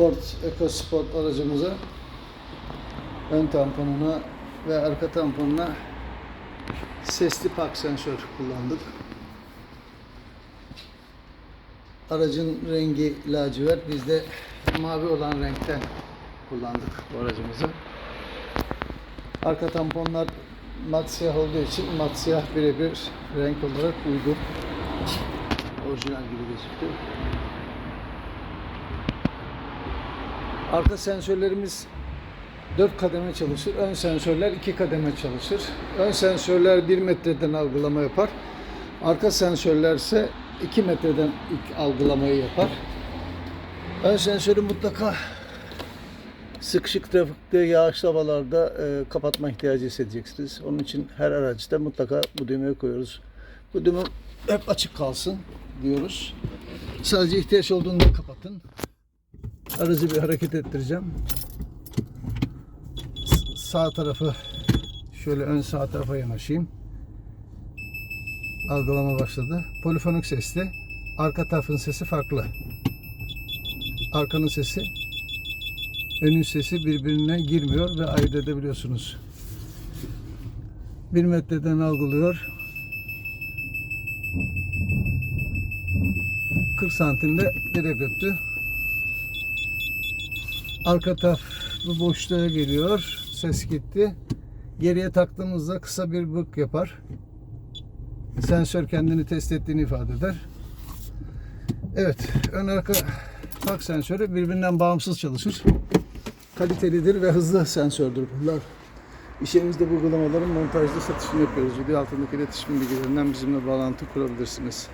Ford EcoSport aracımıza ön tamponuna ve arka tamponuna sesli park sensör kullandık. Aracın rengi lacivert. Biz de mavi olan renkten kullandık bu aracımızı. Arka tamponlar mat siyah olduğu için mat siyah birebir renk olarak uygun. Orijinal gibi gözüktü. Arka sensörlerimiz 4 kademe çalışır. Ön sensörler 2 kademe çalışır. Ön sensörler 1 metreden algılama yapar. Arka sensörler ise 2 metreden algılamayı yapar. Ön sensörü mutlaka sıkışık trafikte, yağışlı havalarda e, kapatma ihtiyacı hissedeceksiniz. Onun için her araçta mutlaka bu düğmeye koyuyoruz. Bu düğme hep açık kalsın diyoruz. Sadece ihtiyaç olduğunda kapatın. Aracı bir hareket ettireceğim. Sağ tarafı şöyle ön sağ tarafa yanaşayım. Algılama başladı. Polifonik sesli. Arka tarafın sesi farklı. Arkanın sesi önün sesi birbirine girmiyor ve ayırt edebiliyorsunuz. Bir metreden algılıyor. 40 santimde direkt öttü. Arka taraf bu boşluğa geliyor. Ses gitti. Geriye taktığımızda kısa bir bık yapar. Sensör kendini test ettiğini ifade eder. Evet, ön arka park sensörü birbirinden bağımsız çalışır. Kalitelidir ve hızlı sensördür bunlar. İşimizde bu uygulamaların montajlı satışını yapıyoruz. Video altındaki iletişim bilgilerinden bizimle bağlantı kurabilirsiniz.